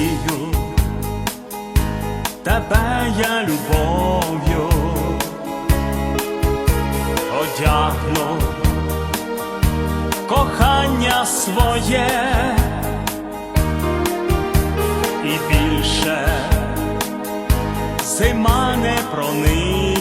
надію, тебе я любов'ю одягну кохання своє і більше зима не проник.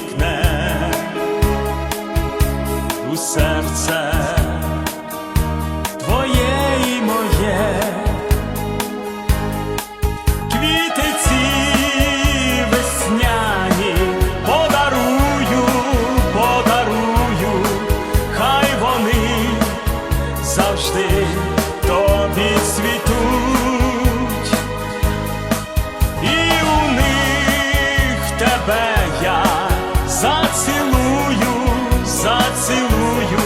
Зацілую,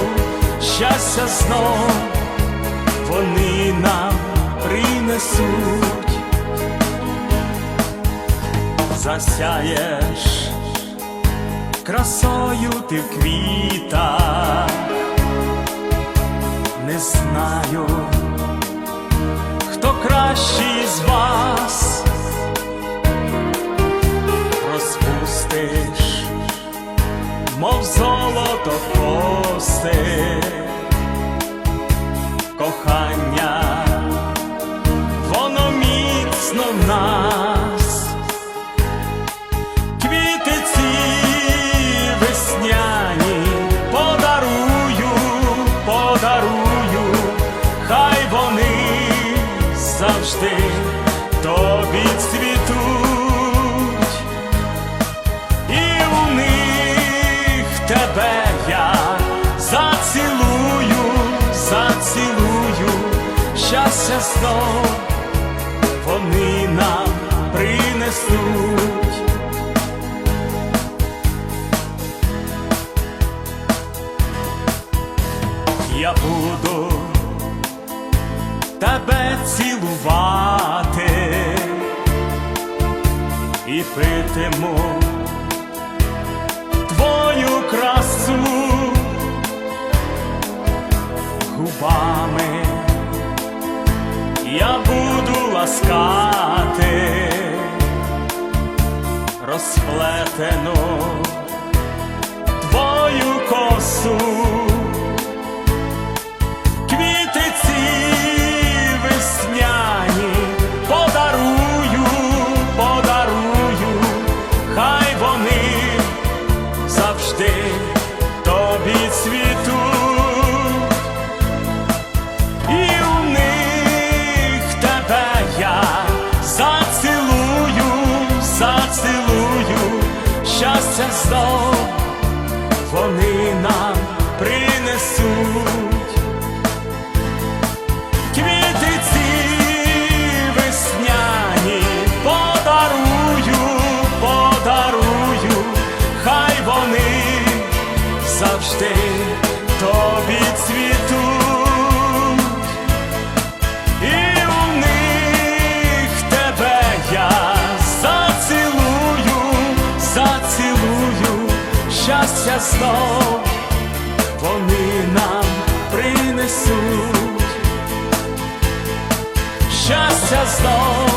щастя знов. Вони нам принесуть. Засяєш красою ти в квітах, золото коси, кохання, воно міцно в нас. Квіти ці весняні подарую, подарую, хай вони завжди тобі цвітуть, тебе знов вони нам принесуть. я буду тебе цілувати і питиму твою красу губами я буду ласкати розплетену твою косу. Квіти весняні подарую, подарую, хай вони завжди знов вони нам принесуть. Квіти ці весняні подарую, подарую, хай вони завжди тобі цвітуть, щастя знов. Вони нам принесуть. Щастя знов